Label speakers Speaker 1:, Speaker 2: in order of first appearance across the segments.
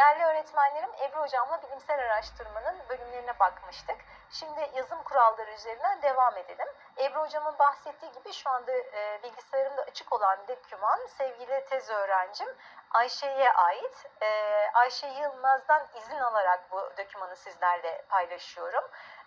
Speaker 1: Değerli öğretmenlerim, Ebru Hocam'la bilimsel araştırmanın bölümlerine bakmıştık. Şimdi yazım kuralları üzerinden devam edelim. Ebru Hocam'ın bahsettiği gibi şu anda e, bilgisayarımda açık olan doküman sevgili tez öğrencim Ayşe'ye ait. E, Ayşe Yılmaz'dan izin alarak bu dokümanı sizlerle paylaşıyorum.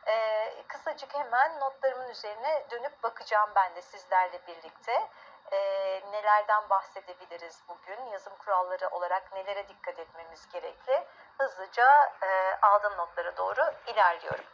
Speaker 1: E, kısacık hemen notlarımın üzerine dönüp bakacağım ben de sizlerle birlikte e, nelerden bahsedebiliriz bugün, yazım kuralları olarak nelere dikkat etmemiz gerekli. Hızlıca e, aldığım notlara doğru ilerliyorum.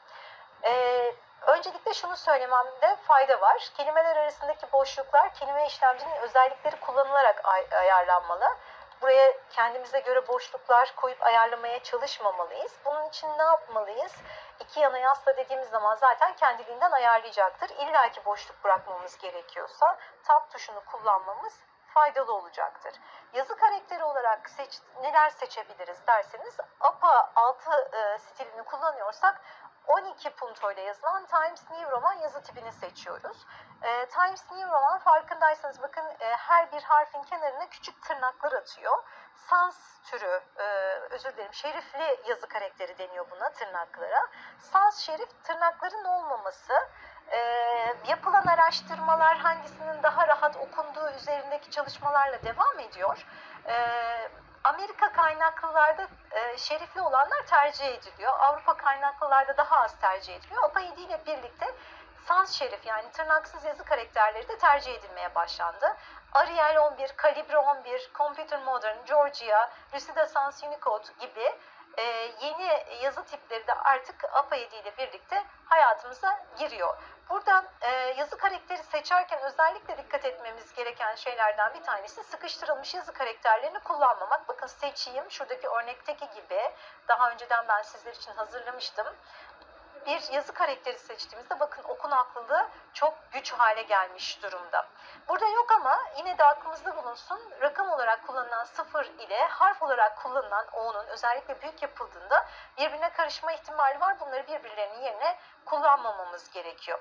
Speaker 1: E, öncelikle şunu söylememde fayda var. Kelimeler arasındaki boşluklar kelime işlemcinin özellikleri kullanılarak ay- ayarlanmalı. Buraya kendimize göre boşluklar koyup ayarlamaya çalışmamalıyız. Bunun için ne yapmalıyız? İki yana yasla dediğimiz zaman zaten kendiliğinden ayarlayacaktır. İlla ki boşluk bırakmamız gerekiyorsa tab tuşunu kullanmamız faydalı olacaktır. Yazı karakteri olarak seç, neler seçebiliriz derseniz APA 6 e, stilini kullanıyorsak 12 punto ile yazılan Times New Roman yazı tipini seçiyoruz. E, Times New Roman farkındaysanız bakın e, her bir harfin kenarına küçük tırnaklar atıyor. Sans türü, e, özür dilerim şerifli yazı karakteri deniyor buna tırnaklara. Sans şerif tırnakların olmaması, e, yapılan araştırmalar hangisinin daha rahat okunduğu üzerindeki çalışmalarla devam ediyor. E, Amerika kaynaklılarda e, şerifli olanlar tercih ediliyor. Avrupa kaynaklılarda daha az tercih ediliyor. APA 7 ile birlikte sans şerif yani tırnaksız yazı karakterleri de tercih edilmeye başlandı. Arial 11, Calibre 11, Computer Modern, Georgia, Lucida Sans Unicode gibi e, yeni yazı tipleri de artık APA 7 ile birlikte hayatımıza giriyor. Burada e, yazı karakteri seçerken özellikle dikkat etmemiz gereken şeylerden bir tanesi sıkıştırılmış yazı karakterlerini kullanmamak. Bakın seçeyim şuradaki örnekteki gibi daha önceden ben sizler için hazırlamıştım. Bir yazı karakteri seçtiğimizde bakın okunaklılığı çok güç hale gelmiş durumda. Burada yok ama yine de aklımızda bulunsun rakam olarak kullanılan sıfır ile harf olarak kullanılan o'nun özellikle büyük yapıldığında birbirine karışma ihtimali var. Bunları birbirlerinin yerine kullanmamamız gerekiyor.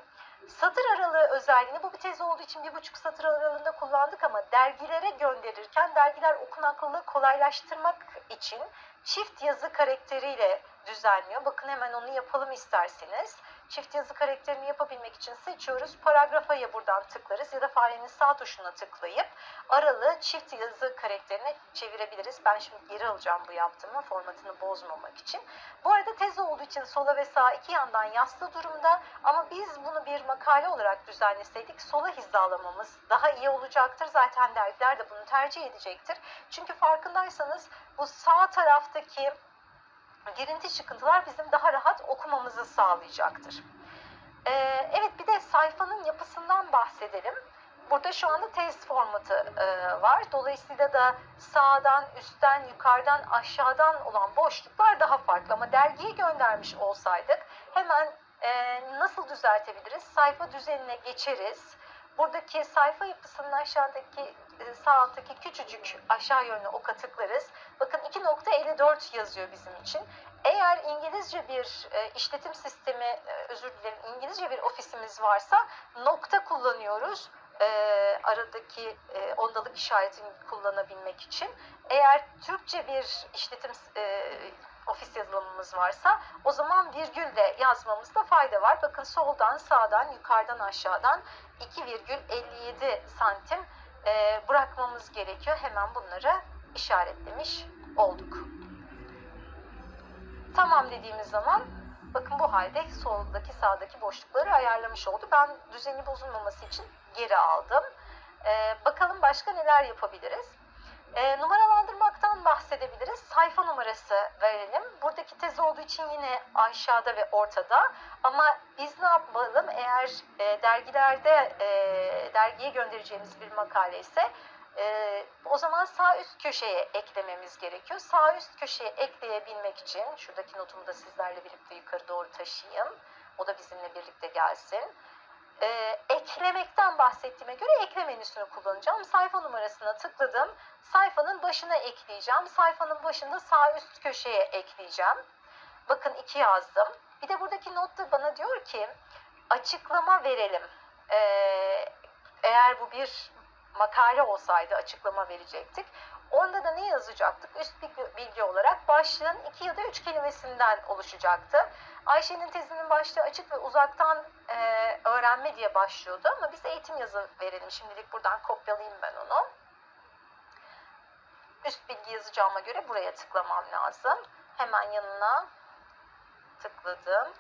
Speaker 1: Satır aralığı özelliğini bu bir tez olduğu için bir buçuk satır aralığında kullandık ama dergilere gönderirken dergiler okunaklılığı kolaylaştırmak için çift yazı karakteriyle düzenliyor. Bakın hemen onu yapalım isterseniz. Çift yazı karakterini yapabilmek için seçiyoruz. Paragrafa ya buradan tıklarız ya da farenin sağ tuşuna tıklayıp aralığı çift yazı karakterine çevirebiliriz. Ben şimdi geri alacağım bu yaptığımı formatını bozmamak için. Bu arada tez olduğu için sola ve sağa iki yandan yaslı durumda ama biz bunu bir makale olarak düzenleseydik sola hizalamamız daha iyi olacaktır. Zaten dergiler de bunu tercih edecektir. Çünkü farkındaysanız bu sağ taraftaki girinti çıkıntılar bizim daha rahat okumamızı sağlayacaktır. Ee, evet bir de sayfanın yapısından bahsedelim. Burada şu anda test formatı e, var. Dolayısıyla da sağdan, üstten, yukarıdan, aşağıdan olan boşluklar daha farklı. Ama dergiye göndermiş olsaydık hemen e, nasıl düzeltebiliriz? Sayfa düzenine geçeriz. Buradaki sayfa yapısının aşağıdaki sağ alttaki küçücük aşağı yönlü oka tıklarız. Bakın 2.54 yazıyor bizim için. Eğer İngilizce bir e, işletim sistemi, e, özür dilerim İngilizce bir ofisimiz varsa nokta kullanıyoruz. E, aradaki ondalık işaretini kullanabilmek için. Eğer Türkçe bir işletim ofis yazılımımız varsa o zaman virgülle yazmamızda fayda var. Bakın soldan sağdan yukarıdan aşağıdan 2,57 santim e, bırakmamız gerekiyor. Hemen bunları işaretlemiş olduk. Tamam dediğimiz zaman bakın bu halde soldaki sağdaki boşlukları ayarlamış oldu. Ben düzeni bozulmaması için geri aldım. Ee, bakalım başka neler yapabiliriz. Ee, numaralandırmaktan bahsedebiliriz. Sayfa numarası verelim. Buradaki tez olduğu için yine aşağıda ve ortada. Ama biz ne yapalım? Eğer e, dergilerde e, dergiye göndereceğimiz bir makale ise ee, o zaman sağ üst köşeye eklememiz gerekiyor. Sağ üst köşeye ekleyebilmek için şuradaki notumu da sizlerle birlikte yukarı doğru taşıyayım. O da bizimle birlikte gelsin. Ee, eklemekten bahsettiğime göre ekle menüsünü kullanacağım. Sayfa numarasına tıkladım. Sayfanın başına ekleyeceğim. Sayfanın başında sağ üst köşeye ekleyeceğim. Bakın iki yazdım. Bir de buradaki notta bana diyor ki açıklama verelim. Ee, eğer bu bir makale olsaydı açıklama verecektik. Onda da ne yazacaktık? Üst bilgi, olarak başlığın iki ya da üç kelimesinden oluşacaktı. Ayşe'nin tezinin başlığı açık ve uzaktan e, öğrenme diye başlıyordu ama biz eğitim yazı verelim. Şimdilik buradan kopyalayayım ben onu. Üst bilgi yazacağıma göre buraya tıklamam lazım. Hemen yanına tıkladım.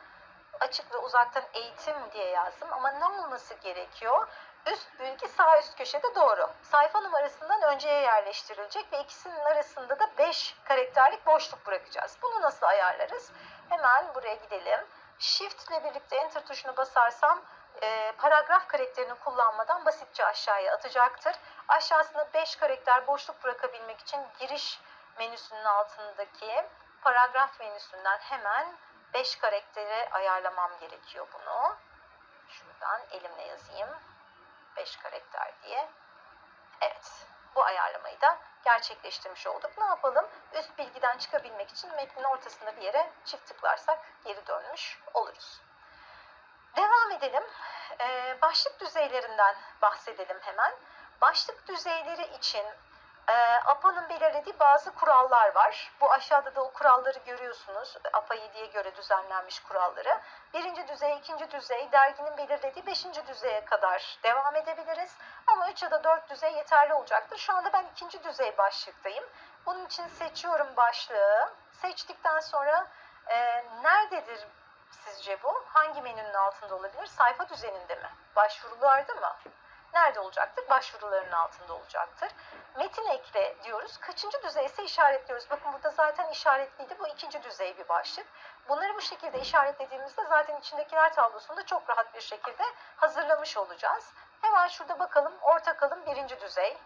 Speaker 1: Açık ve uzaktan eğitim diye yazdım ama ne olması gerekiyor? Üst bilgi sağ üst köşede doğru. Sayfa numarasından önceye yerleştirilecek ve ikisinin arasında da 5 karakterlik boşluk bırakacağız. Bunu nasıl ayarlarız? Hemen buraya gidelim. Shift ile birlikte Enter tuşuna basarsam e, paragraf karakterini kullanmadan basitçe aşağıya atacaktır. Aşağısında 5 karakter boşluk bırakabilmek için giriş menüsünün altındaki paragraf menüsünden hemen 5 karaktere ayarlamam gerekiyor bunu. Şuradan elimle yazayım. 5 karakter diye. Evet. Bu ayarlamayı da gerçekleştirmiş olduk. Ne yapalım? Üst bilgiden çıkabilmek için metnin ortasında bir yere çift tıklarsak geri dönmüş oluruz. Devam edelim. Ee, başlık düzeylerinden bahsedelim hemen. Başlık düzeyleri için e, APA'nın belirlediği bazı kurallar var. Bu aşağıda da o kuralları görüyorsunuz. APA 7'ye göre düzenlenmiş kuralları. Birinci düzey, ikinci düzey, derginin belirlediği beşinci düzeye kadar devam edebiliriz. Ama 3 ya da 4 düzey yeterli olacaktır. Şu anda ben ikinci düzey başlıktayım. Bunun için seçiyorum başlığı. Seçtikten sonra e, nerededir sizce bu? Hangi menünün altında olabilir? Sayfa düzeninde mi? Başvurularda mı? Nerede olacaktır? Başvuruların altında olacaktır. Metin ekle diyoruz. Kaçıncı düzey ise işaretliyoruz. Bakın burada zaten işaretliydi. Bu ikinci düzey bir başlık. Bunları bu şekilde işaretlediğimizde zaten içindekiler tablosunda çok rahat bir şekilde hazırlamış olacağız. Hemen şurada bakalım. Orta kalın birinci düzey.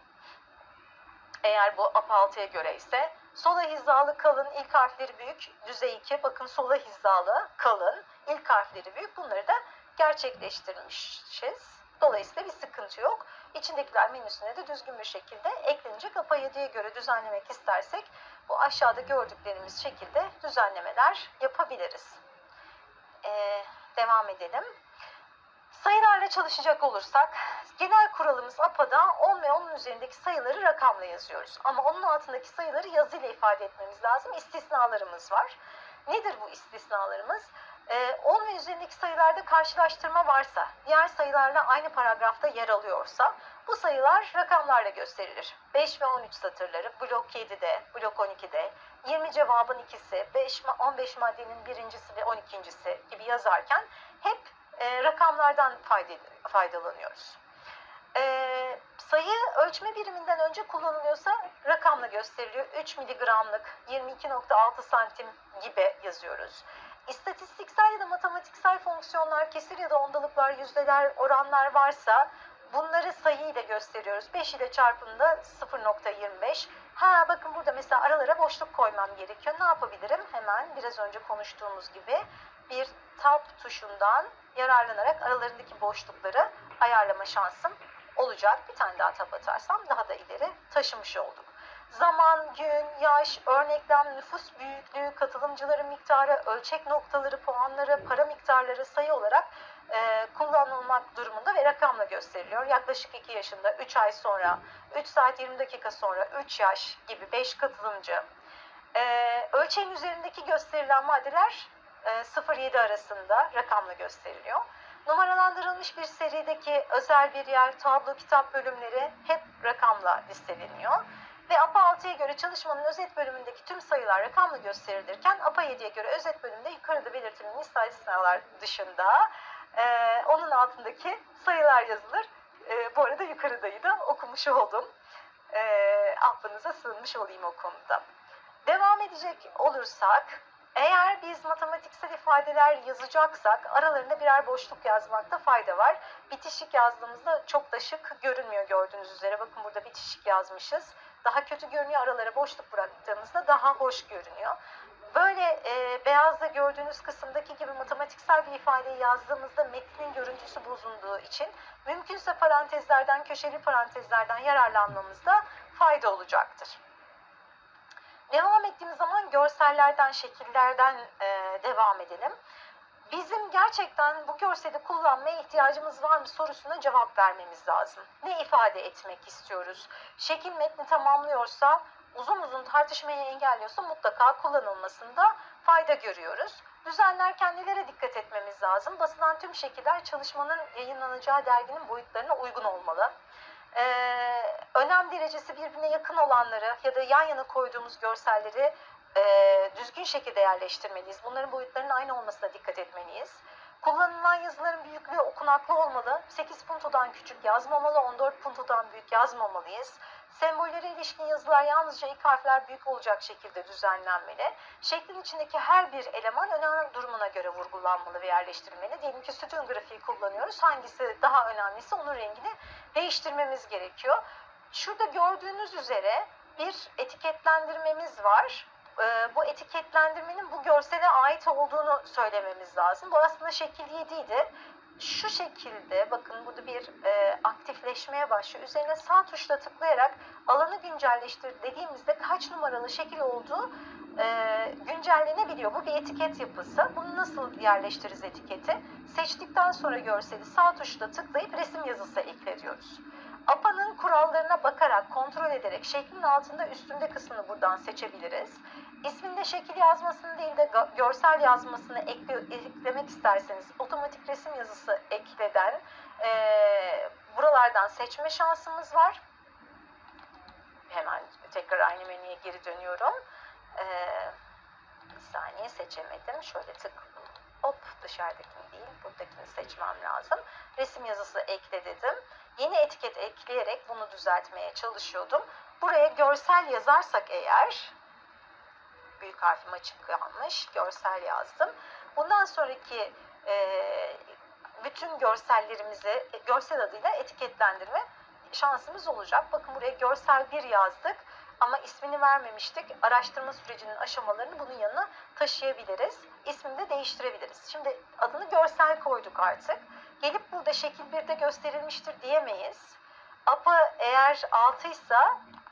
Speaker 1: Eğer bu APA6'ya göre ise sola hizalı kalın ilk harfleri büyük düzey 2 bakın sola hizalı kalın ilk harfleri büyük bunları da gerçekleştirmişiz. Dolayısıyla bir sıkıntı yok. İçindekiler menüsüne de düzgün bir şekilde eklenecek. APA 7'ye göre düzenlemek istersek bu aşağıda gördüklerimiz şekilde düzenlemeler yapabiliriz. Ee, devam edelim. Sayılarla çalışacak olursak genel kuralımız APA'da 10 ve onun üzerindeki sayıları rakamla yazıyoruz. Ama onun altındaki sayıları yazıyla ifade etmemiz lazım. İstisnalarımız var. Nedir bu istisnalarımız? 10 ve üzerindeki sayılarda karşılaştırma varsa, diğer sayılarla aynı paragrafta yer alıyorsa bu sayılar rakamlarla gösterilir. 5 ve 13 satırları blok 7'de, blok 12'de, 20 cevabın ikisi, 5, 15 maddenin birincisi ve 12.si gibi yazarken hep e, rakamlardan faydalanıyoruz. E, sayı ölçme biriminden önce kullanılıyorsa rakamla gösteriliyor. 3 miligramlık, 22.6 santim gibi yazıyoruz. İstatistiksel ya da matematiksel fonksiyonlar, kesir ya da ondalıklar, yüzdeler, oranlar varsa bunları sayı ile gösteriyoruz. 5 ile çarpımda 0.25. Ha bakın burada mesela aralara boşluk koymam gerekiyor. Ne yapabilirim? Hemen biraz önce konuştuğumuz gibi bir tab tuşundan yararlanarak aralarındaki boşlukları ayarlama şansım olacak. Bir tane daha tab atarsam daha da ileri taşımış olduk. Zaman, gün, yaş, örneklem, nüfus büyüklüğü, katılımcıların miktarı, ölçek noktaları, puanları, para miktarları sayı olarak e, kullanılmak durumunda ve rakamla gösteriliyor. Yaklaşık 2 yaşında, 3 ay sonra, 3 saat 20 dakika sonra, 3 yaş gibi 5 katılımcı. E, ölçeğin üzerindeki gösterilen maddeler e, 0-7 arasında rakamla gösteriliyor. Numaralandırılmış bir serideki özel bir yer, tablo, kitap bölümleri hep rakamla listeleniyor. Ve APA 6'ya göre çalışmanın özet bölümündeki tüm sayılar rakamla gösterilirken APA 7'ye göre özet bölümde yukarıda belirtilen istisnalar dışında e, onun altındaki sayılar yazılır. E, bu arada yukarıdayı da okumuş oldum. E, affınıza sığınmış olayım o konuda. Devam edecek olursak eğer biz matematiksel ifadeler yazacaksak aralarında birer boşluk yazmakta fayda var. Bitişik yazdığımızda çok da şık görünmüyor gördüğünüz üzere. Bakın burada bitişik yazmışız. Daha kötü görünüyor. Aralara boşluk bıraktığımızda daha hoş görünüyor. Böyle e, beyazda gördüğünüz kısımdaki gibi matematiksel bir ifadeyi yazdığımızda metnin görüntüsü bozulduğu için mümkünse parantezlerden, köşeli parantezlerden yararlanmamızda fayda olacaktır. Devam ettiğimiz zaman görsellerden, şekillerden e, devam edelim. Bizim gerçekten bu görseli kullanmaya ihtiyacımız var mı sorusuna cevap vermemiz lazım. Ne ifade etmek istiyoruz? Şekil metni tamamlıyorsa uzun uzun tartışmayı engelliyorsa mutlaka kullanılmasında fayda görüyoruz. Düzenlerken nelere dikkat etmemiz lazım? Basılan tüm şekiller çalışmanın yayınlanacağı derginin boyutlarına uygun olmalı. Ee, önem derecesi birbirine yakın olanları ya da yan yana koyduğumuz görselleri e, düzgün şekilde yerleştirmeliyiz. Bunların boyutlarının aynı olmasına dikkat etmeliyiz. Kullanılan yazıların büyüklüğü okunaklı olmalı. 8 puntodan küçük yazmamalı, 14 puntodan büyük yazmamalıyız. Sembollere ilişkin yazılar yalnızca ilk harfler büyük olacak şekilde düzenlenmeli. Şeklin içindeki her bir eleman önem durumuna göre vurgulanmalı ve yerleştirilmeli. Diyelim ki sütun grafiği kullanıyoruz. Hangisi daha önemliyse onun rengini değiştirmemiz gerekiyor. Şurada gördüğünüz üzere bir etiketlendirmemiz var. Ee, bu etiketlendirmenin bu görsele ait olduğunu söylememiz lazım. Bu aslında şekil 7 idi. Şu şekilde bakın burada bir e, aktifleşmeye başlıyor. Üzerine sağ tuşla tıklayarak alanı güncelleştir dediğimizde kaç numaralı şekil olduğu e, güncellenebiliyor. Bu bir etiket yapısı. Bunu nasıl yerleştiririz etiketi? Seçtikten sonra görseli sağ tuşla tıklayıp resim yazısı ekle diyoruz. APA'nın kurallarına bakarak, kontrol ederek şeklin altında üstünde kısmını buradan seçebiliriz. İsminde şekil yazmasını değil de görsel yazmasını ekle, eklemek isterseniz otomatik resim yazısı ekleden eee, buralardan seçme şansımız var. Hemen tekrar aynı menüye geri dönüyorum. Eee, bir saniye seçemedim. Şöyle tık hop dışarıdakini değil buradakini seçmem lazım. Resim yazısı ekle dedim. Yeni etiket ekleyerek bunu düzeltmeye çalışıyordum. Buraya görsel yazarsak eğer büyük harfim açık kalmış. Görsel yazdım. Bundan sonraki e, bütün görsellerimizi e, görsel adıyla etiketlendirme şansımız olacak. Bakın buraya görsel bir yazdık ama ismini vermemiştik. Araştırma sürecinin aşamalarını bunun yanına taşıyabiliriz. İsmini de değiştirebiliriz. Şimdi adını görsel koyduk artık. Gelip burada şekil 1'de gösterilmiştir diyemeyiz. APA eğer 6 ise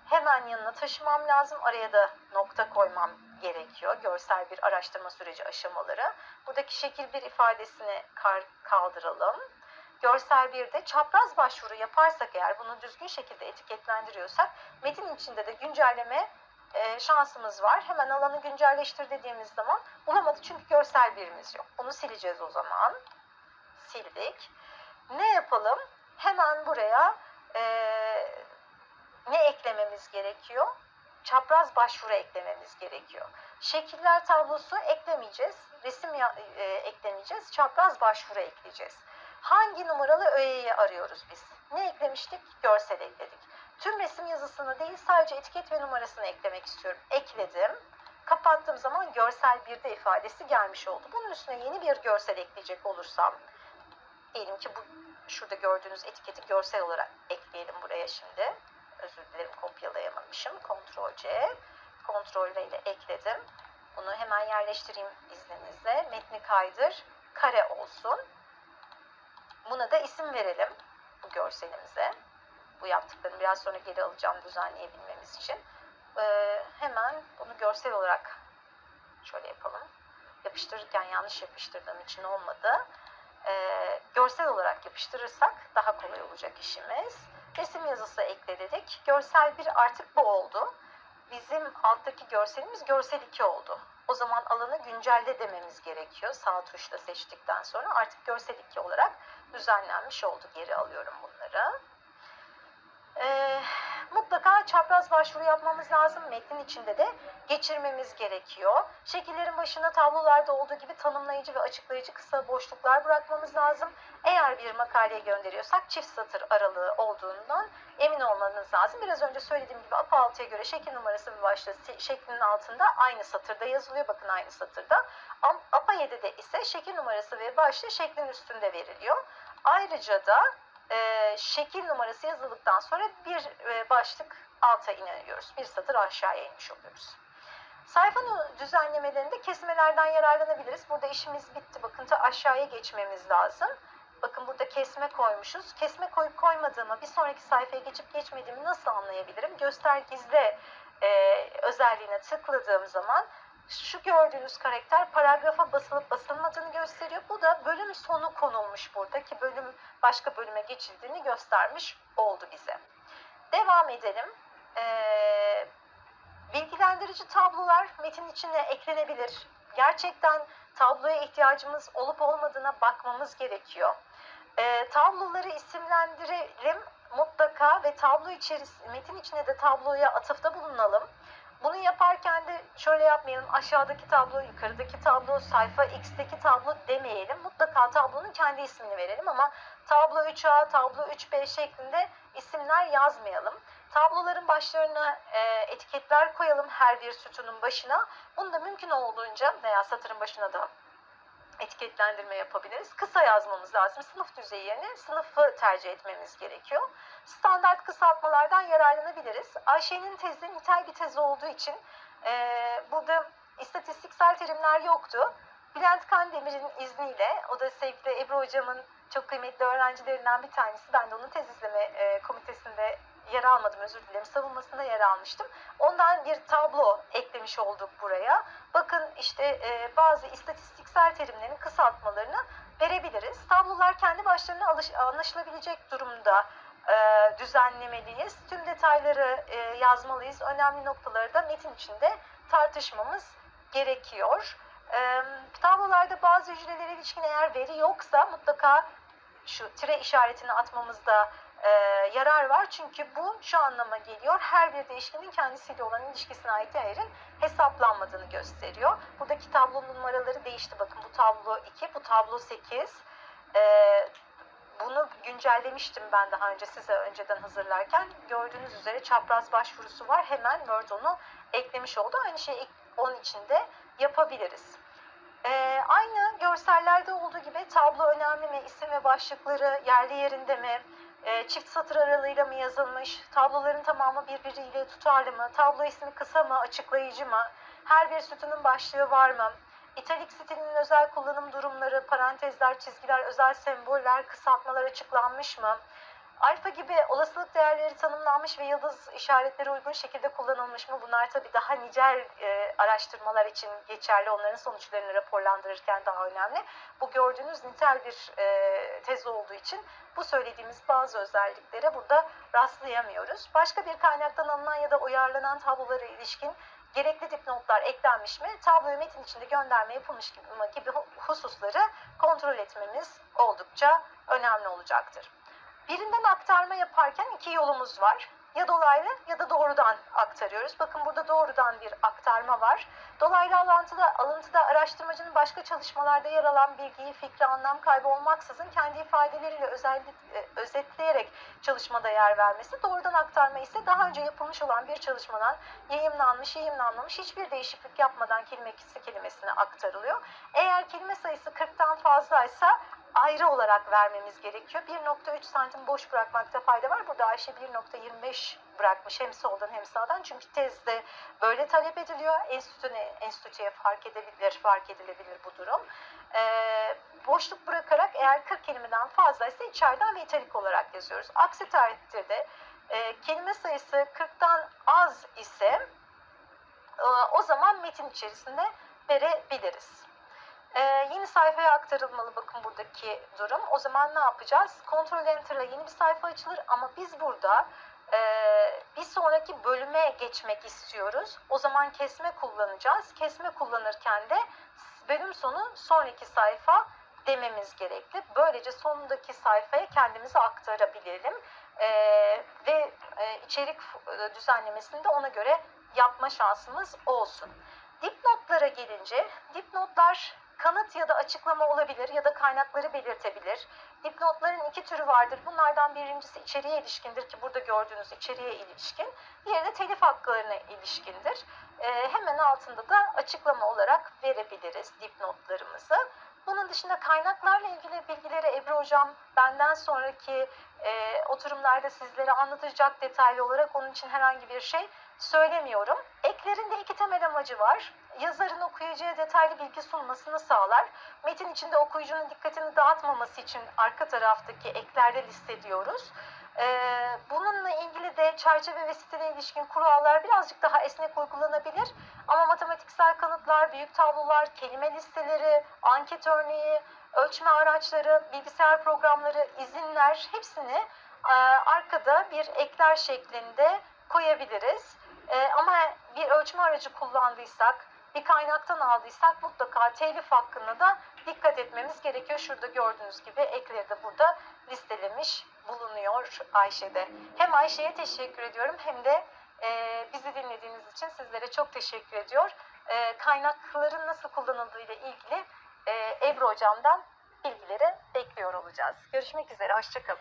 Speaker 1: hemen yanına taşımam lazım. Araya da nokta koymam gerekiyor. Görsel bir araştırma süreci aşamaları. Buradaki şekil bir ifadesini kaldıralım. Görsel bir de çapraz başvuru yaparsak eğer bunu düzgün şekilde etiketlendiriyorsak metin içinde de güncelleme e, şansımız var. Hemen alanı güncelleştir dediğimiz zaman bulamadı çünkü görsel birimiz yok. Bunu sileceğiz o zaman. Sildik. Ne yapalım? Hemen buraya e, ne eklememiz gerekiyor? Çapraz başvuru eklememiz gerekiyor. Şekiller tablosu eklemeyeceğiz. Resim e, eklemeyeceğiz. Çapraz başvuru ekleyeceğiz. Hangi numaralı öğeyi arıyoruz biz? Ne eklemiştik? Görsel ekledik. Tüm resim yazısını değil sadece etiket ve numarasını eklemek istiyorum. Ekledim. Kapattığım zaman görsel bir de ifadesi gelmiş oldu. Bunun üstüne yeni bir görsel ekleyecek olursam diyelim ki bu şurada gördüğünüz etiketi görsel olarak ekleyelim buraya şimdi. Özür dilerim kopyalayamamışım. Ctrl C. Ctrl V ile ekledim. Bunu hemen yerleştireyim izninizle. Metni kaydır. Kare olsun. Buna da isim verelim bu görselimize. Bu yaptıklarını biraz sonra geri alacağım düzenleyebilmemiz için. Ee, hemen bunu görsel olarak şöyle yapalım. Yapıştırırken yanlış yapıştırdığım için olmadı. Ee, görsel olarak yapıştırırsak daha kolay olacak işimiz. Resim yazısı ekledik. Görsel bir artık bu oldu. Bizim alttaki görselimiz görsel 2 oldu. O zaman alanı güncelle dememiz gerekiyor. Sağ tuşla seçtikten sonra artık görsel 2 olarak düzenlenmiş oldu. Geri alıyorum bunları. Ee, mutlaka çapraz başvuru yapmamız lazım. Metnin içinde de geçirmemiz gerekiyor. Şekillerin başına tablolarda olduğu gibi tanımlayıcı ve açıklayıcı kısa boşluklar bırakmamız lazım. Eğer bir makaleye gönderiyorsak çift satır aralığı olduğundan emin olmanız lazım. Biraz önce söylediğim gibi APA 6'ya göre şekil numarası ve başlığı şeklinin altında aynı satırda yazılıyor. Bakın aynı satırda. APA 7'de ise şekil numarası ve başlığı şeklin üstünde veriliyor. Ayrıca da e, şekil numarası yazıldıktan sonra bir e, başlık alta iniyoruz. Bir satır aşağıya inmiş oluyoruz. Sayfanın düzenlemelerinde kesmelerden yararlanabiliriz. Burada işimiz bitti. Bakın ta aşağıya geçmemiz lazım. Bakın burada kesme koymuşuz. Kesme koyup koymadığımı, bir sonraki sayfaya geçip geçmediğimi nasıl anlayabilirim? Göster gizle e, özelliğine tıkladığım zaman şu gördüğünüz karakter paragrafa basılıp basılmadığını gösteriyor. Bu da bölüm sonu konulmuş burada ki bölüm başka bölüme geçildiğini göstermiş oldu bize. Devam edelim. Ee, Bilgilendirici tablolar metin içine eklenebilir. Gerçekten tabloya ihtiyacımız olup olmadığına bakmamız gerekiyor. E, tabloları isimlendirelim mutlaka ve tablo içerisinde metin içine de tabloya atıfta bulunalım. Bunu yaparken de şöyle yapmayalım. Aşağıdaki tablo, yukarıdaki tablo, sayfa X'teki tablo demeyelim. Mutlaka tablonun kendi ismini verelim ama tablo 3A, tablo 3B şeklinde isimler yazmayalım. Tabloların başlarına e, etiketler koyalım her bir sütunun başına. Bunu da mümkün olduğunca veya satırın başına da etiketlendirme yapabiliriz. Kısa yazmamız lazım. Sınıf düzeyi yerine sınıfı tercih etmemiz gerekiyor. Standart kısaltmalardan yararlanabiliriz. Ayşe'nin tezi nitel bir tez olduğu için e, burada istatistiksel terimler yoktu. Bülent Kandemir'in izniyle, o da sevgili Ebru Hocam'ın çok kıymetli öğrencilerinden bir tanesi. Ben de onun tez izleme e, komitesinde yer almadım özür dilerim. Savunmasında yer almıştım. Ondan bir tablo eklemiş olduk buraya. Bakın işte e, bazı istatistiksel terimlerin kısaltmalarını verebiliriz. Tablolar kendi başlarına alış, anlaşılabilecek durumda e, düzenlemeliyiz. Tüm detayları e, yazmalıyız. Önemli noktaları da metin içinde tartışmamız gerekiyor. E, tablolarda bazı hücrelere ilişkin eğer veri yoksa mutlaka şu tire işaretini atmamızda e, yarar var. Çünkü bu şu anlama geliyor. Her bir değişkenin kendisiyle olan ilişkisine ait değerin hesaplanmadığını gösteriyor. Buradaki tablo numaraları değişti. Bakın bu tablo 2, bu tablo 8. E, bunu güncellemiştim ben daha önce size önceden hazırlarken. Gördüğünüz üzere çapraz başvurusu var. Hemen Word onu eklemiş oldu. Aynı şeyi onun içinde yapabiliriz. Ee, aynı görsellerde olduğu gibi tablo önemli mi? İsim ve başlıkları yerli yerinde mi? Ee, çift satır aralığıyla mı yazılmış? Tabloların tamamı birbiriyle tutarlı mı? Tablo ismi kısa mı? Açıklayıcı mı? Her bir sütunun başlığı var mı? İtalik stilinin özel kullanım durumları, parantezler, çizgiler, özel semboller, kısaltmalar açıklanmış mı? Alfa gibi olasılık değerleri tanımlanmış ve yıldız işaretleri uygun şekilde kullanılmış mı? Bunlar tabii daha nicel e, araştırmalar için geçerli. Onların sonuçlarını raporlandırırken daha önemli. Bu gördüğünüz nitel bir e, tez olduğu için bu söylediğimiz bazı özelliklere burada rastlayamıyoruz. Başka bir kaynaktan alınan ya da uyarlanan tablolara ilişkin gerekli dipnotlar eklenmiş mi, tabloyu metin içinde gönderme yapılmış gibi hususları kontrol etmemiz oldukça önemli olacaktır. Birinden aktarma yaparken iki yolumuz var. Ya dolaylı ya da doğrudan aktarıyoruz. Bakın burada doğrudan bir aktarma var. Dolaylı alıntıda, alıntıda araştırmacının başka çalışmalarda yer alan bilgiyi, fikri, anlam kaybı olmaksızın kendi ifadeleriyle e, özetleyerek çalışmada yer vermesi. Doğrudan aktarma ise daha önce yapılmış olan bir çalışmadan yayımlanmış, yayımlanmamış hiçbir değişiklik yapmadan kelimesi kelimesine aktarılıyor. Eğer kelime sayısı 40'tan fazlaysa ayrı olarak vermemiz gerekiyor. 1.3 santim boş bırakmakta fayda var. Burada Ayşe 1.25 bırakmış hem soldan hem sağdan. Çünkü tezde böyle talep ediliyor. Enstitüne, enstitüye fark edebilir, fark edilebilir bu durum. Ee, boşluk bırakarak eğer 40 kelimeden fazlaysa içeriden ve italik olarak yazıyoruz. Aksi takdirde e, kelime sayısı 40'tan az ise e, o zaman metin içerisinde verebiliriz. Ee, yeni sayfaya aktarılmalı bakın buradaki durum. O zaman ne yapacağız? Ctrl Enter'la yeni bir sayfa açılır ama biz burada e, bir sonraki bölüme geçmek istiyoruz. O zaman kesme kullanacağız. Kesme kullanırken de bölüm sonu sonraki sayfa dememiz gerekli. Böylece sonundaki sayfaya kendimizi aktarabilelim. E, ve e, içerik düzenlemesini de ona göre yapma şansımız olsun. Dipnotlara gelince dipnotlar kanıt ya da açıklama olabilir ya da kaynakları belirtebilir. Dipnotların iki türü vardır. Bunlardan birincisi içeriğe ilişkindir ki burada gördüğünüz içeriğe ilişkin. Diğeri de telif haklarına ilişkindir. Ee, hemen altında da açıklama olarak verebiliriz dipnotlarımızı. Bunun dışında kaynaklarla ilgili bilgileri Ebru Hocam benden sonraki e, oturumlarda sizlere anlatacak detaylı olarak onun için herhangi bir şey söylemiyorum. Eklerinde iki temel amacı var. Yazarın okuyucuya detaylı bilgi sunmasını sağlar. Metin içinde okuyucunun dikkatini dağıtmaması için arka taraftaki eklerde listeliyoruz. Ee, bununla ilgili de çerçeve ve sitene ilişkin kurallar birazcık daha esnek uygulanabilir. Ama matematiksel kanıtlar, büyük tablolar, kelime listeleri, anket örneği, ölçme araçları, bilgisayar programları, izinler hepsini e, arkada bir ekler şeklinde koyabiliriz. E, ama bir ölçme aracı kullandıysak, bir kaynaktan aldıysak mutlaka telif hakkında da dikkat etmemiz gerekiyor. Şurada gördüğünüz gibi ekleri de burada listelemiş bulunuyor Ayşe'de. Hem Ayşe'ye teşekkür ediyorum hem de e, bizi dinlediğiniz için sizlere çok teşekkür ediyor. E, kaynakların nasıl kullanıldığı ile ilgili e, Ebru Hocam'dan bilgileri bekliyor olacağız. Görüşmek üzere, hoşçakalın.